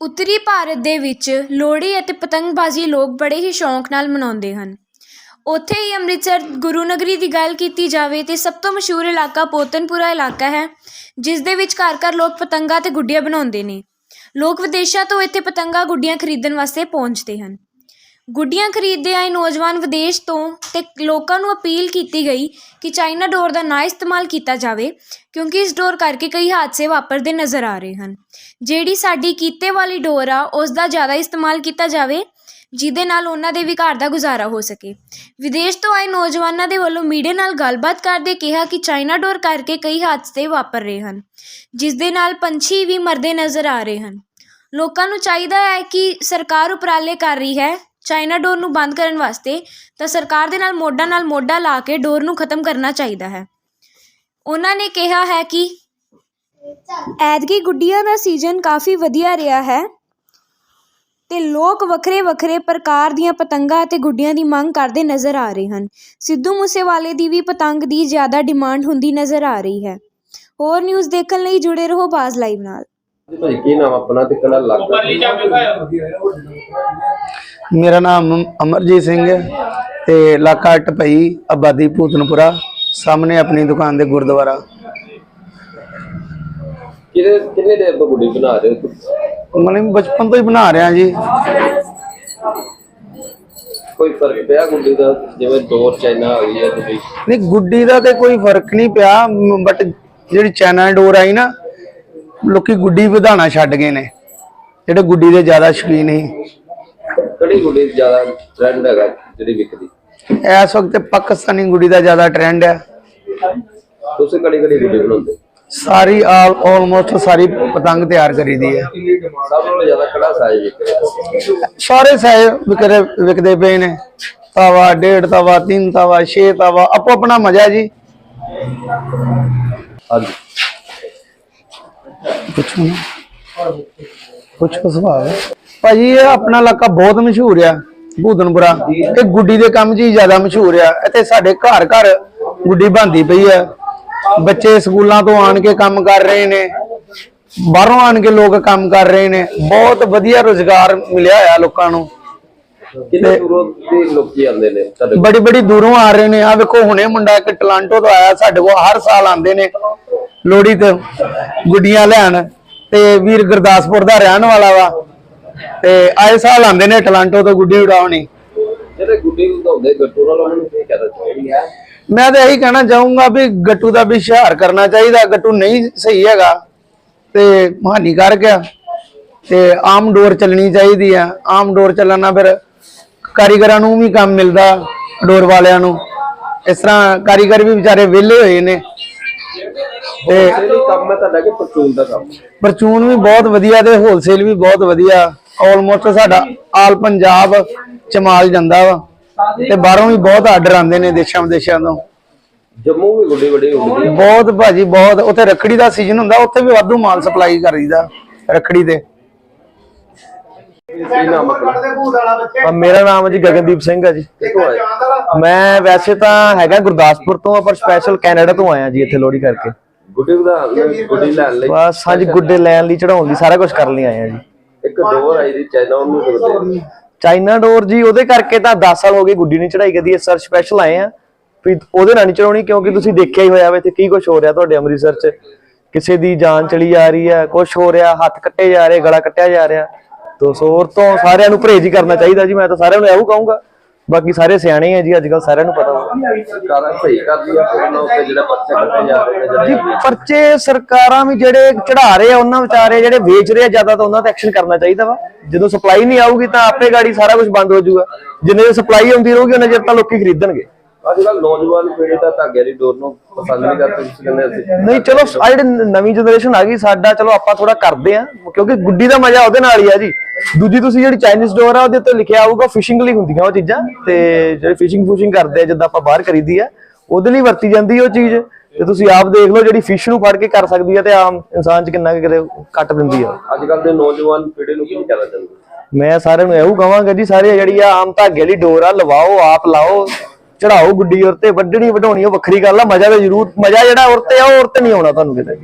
ਉੱਤਰੀ ਭਾਰਤ ਦੇ ਵਿੱਚ ਲੋਹੜੀ ਅਤੇ ਪਤੰਗਬਾਜ਼ੀ ਲੋਕ ਬੜੇ ਹੀ ਸ਼ੌਂਕ ਨਾਲ ਮਨਾਉਂਦੇ ਹਨ। ਉੱਥੇ ਹੀ ਅੰਮ੍ਰਿਤਸਰ ਗੁਰੂ ਨਗਰੀ ਦੀ ਗੱਲ ਕੀਤੀ ਜਾਵੇ ਤਾਂ ਸਭ ਤੋਂ ਮਸ਼ਹੂਰ ਇਲਾਕਾ ਪੋਤਨਪੁਰਾ ਇਲਾਕਾ ਹੈ, ਜਿਸ ਦੇ ਵਿੱਚ ਘਰ ਘਰ ਲੋਕ ਪਤੰਗਾਂ ਅਤੇ ਗੁੱਡੀਆਂ ਬਣਾਉਂਦੇ ਨੇ। ਲੋਕ ਵਿਦੇਸ਼ਾਂ ਤੋਂ ਇੱਥੇ ਪਤੰਗਾਂ ਗੁੱਡੀਆਂ ਖਰੀਦਣ ਵਾਸਤੇ ਪਹੁੰਚਦੇ ਹਨ। ਗੁੱਡੀਆਂ ਖਰੀਦਦੇ ਆਏ ਨੌਜਵਾਨ ਵਿਦੇਸ਼ ਤੋਂ ਤੇ ਲੋਕਾਂ ਨੂੰ ਅਪੀਲ ਕੀਤੀ ਗਈ ਕਿ ਚਾਈਨਾ ਡੋਰ ਦਾ ਨਾ ਇਸਤੇਮਾਲ ਕੀਤਾ ਜਾਵੇ, ਕਿਉਂਕਿ ਇਸ ਡੋਰ ਕਰਕੇ ਕਈ ਹਾਦਸੇ ਵਾਪਰਦੇ ਨਜ਼ਰ ਆ ਰਹੇ ਹਨ। ਜਿਹੜੀ ਸਾਡੀ ਕੀਤੇ ਵਾਲੀ ਡੋਰ ਆ ਉਸ ਦਾ ਜ਼ਿਆਦਾ ਇਸਤੇਮਾਲ ਕੀਤਾ ਜਾਵੇ, ਜਿਹਦੇ ਨਾਲ ਉਹਨਾਂ ਦੇ ਵੀ ਘਰ ਦਾ ਗੁਜ਼ਾਰਾ ਹੋ ਸਕੇ। ਵਿਦੇਸ਼ ਤੋਂ ਆਏ ਨੌਜਵਾਨਾਂ ਦੇ ਵੱਲੋਂ ਮੀਡੀਆ ਨਾਲ ਗੱਲਬਾਤ ਕਰਦੇ ਕਿਹਾ ਕਿ ਚਾਈਨਾ ਡੋਰ ਕਰਕੇ ਕਈ ਹਾਦਸੇ ਵਾਪਰ ਰਹੇ ਹਨ, ਜਿਸ ਦੇ ਨਾਲ ਪੰਛੀ ਵੀ ਮਰਦੇ ਨਜ਼ਰ ਆ ਰਹੇ ਹਨ। ਲੋਕਾਂ ਨੂੰ ਚਾਹੀਦਾ ਹੈ ਕਿ ਸਰਕਾਰ ਉਪਰਾਲੇ ਕਰ ਰਹੀ ਹੈ ਚਾਈਨਾ ਡੋਰ ਨੂੰ ਬੰਦ ਕਰਨ ਵਾਸਤੇ ਤਾਂ ਸਰਕਾਰ ਦੇ ਨਾਲ ਮੋਢਾ ਨਾਲ ਮੋਢਾ ਲਾ ਕੇ ਡੋਰ ਨੂੰ ਖਤਮ ਕਰਨਾ ਚਾਹੀਦਾ ਹੈ। ਉਹਨਾਂ ਨੇ ਕਿਹਾ ਹੈ ਕਿ ਐਤਕੀ ਗੁੱਡੀਆਂ ਦਾ ਸੀਜ਼ਨ ਕਾਫੀ ਵਧੀਆ ਰਿਹਾ ਹੈ ਤੇ ਲੋਕ ਵੱਖਰੇ ਵੱਖਰੇ ਪ੍ਰਕਾਰ ਦੀਆਂ ਪਤੰਗਾਂ ਅਤੇ ਗੁੱਡੀਆਂ ਦੀ ਮੰਗ ਕਰਦੇ ਨਜ਼ਰ ਆ ਰਹੇ ਹਨ। ਸਿੱਧੂ ਮੂਸੇਵਾਲੇ ਦੀ ਵੀ ਪਤੰਗ ਦੀ ਜ਼ਿਆਦਾ ਡਿਮਾਂਡ ਹੁੰਦੀ ਨਜ਼ਰ ਆ ਰਹੀ ਹੈ। ਹੋਰ ਨਿਊਜ਼ ਦੇਖਣ ਲਈ ਜੁੜੇ ਰਹੋ ਬਾਜ਼ ਲਾਈਵ ਨਾਲ। ਭਾਈ ਕੀ ਨਾਮ ਆਪਣਾ ਤੇ ਕਿਹੜਾ ਲੱਗਦਾ ਮੇਰਾ ਨਾਮ ਅਮਰਜੀਤ ਸਿੰਘ ਹੈ ਤੇ ਇਲਾਕਾ ਟਪਈ ਆਬਾਦੀ ਭੂਤਨਪੁਰਾ ਸਾਹਮਣੇ ਆਪਣੀ ਦੁਕਾਨ ਦੇ ਗੁਰਦੁਆਰਾ। ਕਿਹਦੇ ਕਿੰਨੇ ਦੇਰ ਤੋਂ ਗੁੱਡੀ ਬਣਾ ਰਹੇ ਹੋ ਤੁਸੀਂ? ਮਨੇ ਬਚਪਨ ਤੋਂ ਹੀ ਬਣਾ ਰਿਹਾ ਜੀ। ਕੋਈ ਫ਼ਰਕ ਪਿਆ ਗੁੱਡੀ ਦਾ? ਜਿਵੇਂ ਦੋ ਚਾਈਨਾ ਆ ਗਈ ਹੈ ਤੁਸੀਂ? ਨਹੀਂ ਗੁੱਡੀ ਦਾ ਤੇ ਕੋਈ ਫ਼ਰਕ ਨਹੀਂ ਪਿਆ ਬਟ ਜਿਹੜੀ ਚਾਈਨਾ ਡੋਰ ਆਈ ਨਾ ਲੋਕੀ ਗੁੱਡੀ ਵਧਾਣਾ ਛੱਡ ਗਏ ਨੇ। ਜਿਹੜੇ ਗੁੱਡੀ ਦੇ ਜ਼ਿਆਦਾ ਸ਼ੌਕੀਨ ਸੀ। ਕਿਹੜੀ ਗੁੱਡੀ ਜ਼ਿਆਦਾ ਟ੍ਰੈਂਡ ਹੈਗਾ ਜਿਹੜੀ ਵਿਕਦੀ? ਇਸ ਵਕਤ ਪਾਕਿਸਤਾਨੀ ਗੁੱਡੀ ਦਾ ਜ਼ਿਆਦਾ ਟ੍ਰੈਂਡ ਹੈ ਤੁਸੀਂ ਕਿਹੜੀ ਕਿਹੜੀ ਗੁੱਡੀ ਬਣਾਉਂਦੇ? ਸਾਰੀ ਆਲ ਆਲਮੋਸਟ ਸਾਰੀ ਪਤੰਗ ਤਿਆਰ ਕਰੀਦੀ ਹੈ। ਸਭ ਜ਼ਿਆਦਾ ਕਿਹੜਾ ਸਾਈਜ਼ ਸਾਰੇ ਸਾਈਜ਼ ਵਿਕਦੇ ਵਿਕਦੇ ਪਏ ਨੇ। ਤਵਾ ਡੇਢ ਤਵਾ ਤਿੰਨ ਤਵਾ ਛੇ ਤਵਾ ਆਪੋ ਆਪਣਾ ਮਜ਼ਾ ਜੀ। ਹਾਂਜੀ। ਪੁੱਛੋ ਨਾ ਪੁੱਛੋ ਸਵਾਲ ਭਾਜੀ ਇਹ ਆਪਣਾ ਇਲਾਕਾ ਬਹੁਤ ਮਸ਼ਹੂਰ ਆ ਭੂਦਨਪੁਰਾ। ਇਹ ਗੁੱਡੀ ਦੇ ਕੰਮ 'ਚ ਹੀ ਜ਼ਿਆਦਾ ਮਸ਼ਹੂਰ ਆ। ਇੱਥੇ ਸਾਡੇ ਘਰ ਘਰ ਗੁੱਡੀ ਬਣਦੀ ਪਈ ਆ। ਬੱਚੇ ਸਕੂਲਾਂ ਤੋਂ ਆਣ ਕੇ ਕੰਮ ਕਰ ਰਹੇ ਨੇ। ਬਾਹਰੋਂ ਆਣ ਕੇ ਲੋਕ ਕੰਮ ਕਰ ਰਹੇ ਨੇ। ਬਹੁਤ ਵਧੀਆ ਰੋਜ਼ਗਾਰ ਮਿਲਿਆ ਹੋਇਆ ਲੋਕਾਂ ਨੂੰ। ਕਿੰਨੇ ਦੂਰੋਂ ਦੇ ਲੋਕੀ ਆਉਂਦੇ ਨੇ? ਬੜੀ ਬੜੀ ਦੂਰੋਂ ਆ ਰਹੇ ਨੇ। ਆ ਵੇਖੋ ਹੁਣੇ ਮੁੰਡਾ ਇੱਕ ਟਲਾਂਟੋ ਤੋਂ ਆਇਆ ਸਾਡੇ ਕੋਲ ਹਰ ਸਾਲ ਆਉਂਦੇ ਨੇ। ਲੋਹੜੀ ਤੇ ਗੁੱਡੀਆਂ ਲੈਣ ਤੇ ਵੀਰ ਗੁਰਦਾਸਪੁਰ ਦਾ ਰਹਿਣ ਵਾਲਾ ਵਾ। ਤੇ ਆਏ ਸਾਲ ਆਉਂਦੇ ਨੇ ਟਲਾਂਟੋ ਤੋਂ ਗੁੱਡੀ ਉਡਾਉਣੀ। ਜਿਹੜੇ ਗੁੱਡੀ ਵਧਾਉਂਦੇ ਗੱਟੂ ਨਾਲ ਉਹਨਾਂ ਨੂੰ ਕੀ ਕਹਿਣਾ ਚਾਹੀਦਾ? ਮੈਂ ਤਾਂ ਇਹੀ ਕਹਿਣਾ ਚਾਹੂੰਗਾ ਵੀ ਗੱਟੂ ਦਾ ਵੀ ਸ਼ਿਹਾਰ ਕਰਨਾ ਚਾਹੀਦਾ ਗੱਟੂ ਨਹੀਂ ਸਹੀ ਹੈਗਾ ਤੇ ਹਾਨੀਕਾਰਕ ਆ ਤੇ ਆਮ ਡੋਰ ਚੱਲਣੀ ਚਾਹੀਦੀ ਆ। ਆਮ ਡੋਰ ਚੱਲਣ ਫਿਰ ਕਾਰੀਗਰਾਂ ਨੂੰ ਵੀ ਕੰਮ ਮਿਲਦਾ ਡੋਰ ਵਾਲਿਆਂ ਨੂੰ। ਇਸ ਤਰ੍ਹਾਂ ਕਾਰੀਗਰ ਵੀ ਵਿਚਾਰੇ ਵਿਹਲੇ ਹੋਏ ਨੇ। ਤੇ ਇਹ ਕੰਮ ਹੈ ਤੁਹਾਡਾ ਕਿ ਪਰਚੂਨ ਦਾ ਕੰਮ? ਪਰਚੂਨ ਵੀ ਬਹੁਤ ਵਧੀਆ ਤੇ ਹੋਲਸੇਲ ਵੀ ਬਹੁਤ ਵਧੀਆ। ਆਲਮੋਸਟ ਸਾਡਾ ਆਲ ਪੰਜਾਬ ਚ ਮਾਲ ਜਾਂਦਾ ਵਾ। ਤੇ ਬਾਹਰੋਂ ਵੀ ਬਹੁਤ ਆਰਡਰ ਆਉਂਦੇ ਨੇ ਦੇਸ਼ਾਂ ਵਿਦੇਸ਼ਾਂ ਤੋਂ। ਜੰਮੂ ਵੀ ਗੁੱਡੀ ਬੜੀ ਉੱਡਦੀ ਹੈ ਬਹੁਤ ਭਾਜੀ ਬਹੁਤ। ਉੱਥੇ ਰੱਖੜੀ ਦਾ ਸੀਜ਼ਨ ਹੁੰਦਾ ਉੱਥੇ ਵੀ ਵਾਧੂ ਮਾਲ ਸਪਲਾਈ ਕਰੀਦਾ ਰੱਖੜੀ ਤੇ। ਮੇਰਾ ਨਾਮ ਜੀ ਗਗਨਦੀਪ ਸਿੰਘ ਹੈ ਜੀ। ਮੈਂ ਵੈਸੇ ਤਾਂ ਹੈਗਾ ਗੁਰਦਾਸਪੁਰ ਤੋਂ ਆ, ਪਰ ਸਪੈਸ਼ਲ ਕੈਨੇਡਾ ਤੋਂ ਆਇਆ ਜੀ ਇੱਥੇ ਲੋਹੜੀ ਕਰਕੇ। ਗੁੱਡੀ ਵਧਾ ਗੁੱਡੀ ਲੈਣ ਲਈ ਬਸ ਹਾਂਜੀ ਗੁੱਡੇ ਲੈਣ। ਲਈ ਚੜਾਉਣ ਲਈ ਸਾਰਾ ਕੁਝ ਕਰਨ ਲਈ ਆਏ ਆ ਜੀ। ਇੱਕ ਡੋਰ ਆਈ ਦੀ ਚਾਈਨਾ ਉਹਨੂੰ ਕਰਦੇ ਚਾਈਨਾ ਡੋਰ ਜੀ ਉਹਦੇ ਕਰਕੇ ਤਾਂ 10 ਸਾਲ ਹੋ ਗਏ ਗੁੱਡੀ ਨਹੀਂ ਚੜਾਈ ਕਦੀ ਇਸ ਸਰ ਸਪੈਸ਼ਲ ਆਏ ਆ। ਵੀ ਉਹਦੇ ਨਾਲ ਨਹੀਂ ਚੜਾਉਣੀ ਕਿਉਂਕਿ ਤੁਸੀਂ ਦੇਖਿਆ ਹੀ ਹੋਇਆ ਵਾ ਇੱਥੇ ਕੀ ਕੁਝ ਹੋ ਰਿਹਾ ਤੁਹਾਡੇ ਅੰਮ੍ਰਿਤਸਰ 'ਚ। ਕਿਸੇ ਦੀ ਜਾਨ ਚਲੀ ਜਾ ਰਹੀ ਹੈ ਕੁਝ ਹੋ ਰਿਹਾ ਹੱਥ ਕੱਟੇ ਜਾ ਰਹੇ ਗਲਾ ਕੱਟਿਆ ਜਾ ਰਿਹਾ। ਤੋ ਸੋਰ ਤੋਂ ਸਾਰਿਆਂ ਨੂੰ ਪਰਹੇਜ਼ ਹੀ ਕਰਨਾ ਚਾਹੀਦਾ ਜੀ ਮੈਂ ਤਾਂ ਸਾਰਿਆਂ ਨੂੰ ਇਹੋ ਕਹੂੰਗਾ। ਬਾਕੀ ਸਾਰੇ ਸਿਆਣੇ ਆ ਜੀ ਅੱਜ ਕੱਲ ਸਾਰਿਆਂ ਨੂੰ ਪਤਾ ਵਾ ਸਰਕਾਰਾਂ ਸਹੀ ਕਰਦੀ ਆ ਉਹਨਾਂ ਉੱਤੇ ਜਿਹੜਾ ਪਰਚੇ ਕੱਟੇ ਜਾ ਰਹੇ ਜੀ ਪਰਚੇ ਸਰਕਾਰਾਂ ਵੀ ਜਿਹੜੇ ਚੜਾ ਰਹੇ ਆ ਉਹਨਾਂ ਵਿਚਾਰੇ ਜਿਹੜੇ ਵੇਚ ਰਹੇ ਆ ਜ਼ਿਆਦਾ ਤਾਂ ਉਹਨਾਂ ਤੇ ਐਕਸ਼ਨ ਕਰਨਾ ਚਾਹੀਦਾ ਵਾ। ਜਦੋਂ ਸਪਲਾਈ ਨਹੀਂ ਆਊਗੀ ਤਾਂ ਆਪੇ ਗਾੜੀ ਸਾਰਾ ਕੁਝ ਬੰਦ ਹੋ ਜਾਊਗਾ। ਜਿੰਨੇ ਚਿਰ ਸਪਲਾਈ ਆਉਂਦੀ ਰਹੂਗੀ ਉਹਨਾਂ ਚਿਰ ਤਾਂ ਲੋਕੀ ਖਰੀਦਣਗੇ। ਅੱਜ ਕੱਲ ਨੌਜਵਾਨ ਪੀੜ੍ਹੀ ਤਾਂ ਧਾਗੇ ਦੀ ਡੋਰ ਨੂੰ ਪਸੰਦ ਨਹੀਂ ਕਰਦੇ ਤੁਸੀਂ ਕਹਿੰਦੇ ਅਸੀਂ। ਨਹੀਂ ਚਲੋ ਆ ਜਿਹੜੀ ਨਵੀਂ ਜਨਰੇਸ਼ਨ ਆ ਗਈ ਸਾਡਾ ਚਲੋ ਆਪਾਂ ਥੋੜਾ ਕਰਦੇ ਆ ਕਿਉਂਕਿ ਗੁੱਡੀ ਦਾ ਮਜ਼ਾ ਉਹਦੇ ਨਾਲ ਹੀ ਆ ਜੀ। ਦੂਜੀ ਤੁਸੀਂ ਜਿਹੜੀ ਚਾਈਨੀਜ਼ ਡੋਰ ਆ ਉਹਦੇ ਉੱਤੇ ਲਿਖਿਆ ਆਊਗਾ ਫਿਸ਼ਿੰਗ ਲਈ ਹੁੰਦੀਆਂ ਉਹ ਚੀਜ਼ਾਂ ਤੇ ਜਿਹੜੇ ਫਿਸ਼ਿੰਗ ਫੂਸ਼ਿੰਗ ਕਰਦੇ ਆ ਜਿੱਦਾਂ ਆਪਾਂ ਬਾਹਰ ਕਰੀਦੀ ਆ ਉਹਦੇ ਲਈ ਵਰਤੀ ਜਾਂਦੀ ਉਹ ਚੀਜ਼। ਤੇ ਤੁਸੀਂ ਆਪ ਦੇਖ ਲਓ ਜਿਹੜੀ ਫਿਸ਼ ਨੂੰ ਫੜ ਕੇ ਕਰ ਸਕਦੀ ਆ ਤੇ ਆਮ ਇਨਸਾਨ ਚ ਕਿੰਨਾ ਕੁ ਕਿਤੇ ਕੱਟ ਦਿੰਦੀ ਆ। ਅੱਜ ਕੱਲ ਦੇ ਨੌਜਵਾਨ ਪੀੜ੍ਹੀ ਨੂੰ ਕੀ ਕਹਿਣਾ ਚਾਹੁੰਦੇ ਮੈਂ ਸਾਰਿਆਂ ਨੂੰ ਇਹੋ ਕਹਾਂਗਾ ਜੀ ਸਾਰੇ ਜਿਹੜੀ ਆ ਆਮ ਧਾਗੇ ਵਾਲੀ ਡੋਰ ਆ ਲਵਾਓ ਆਪ ਲਾਓ ਚੜਾਓ ਗੁੱਡੀ ਤੇ ਵੱਢਣੀ ਵਢਾਉਣੀ ਉਹ ਵੱਖਰੀ ਗੱਲ ਆ ਮਜ਼ਾ ਤਾਂ ਜ਼ਰੂਰ ਮਜ਼ਾ ਜਿਹੜਾ ਔਰ ਤੇ ਆ ਉਹ ਔਰ ਤੇ ਨਹੀਂ ਆਉਣਾ ਤੁਹਾਨੂੰ ਕਿਤੇ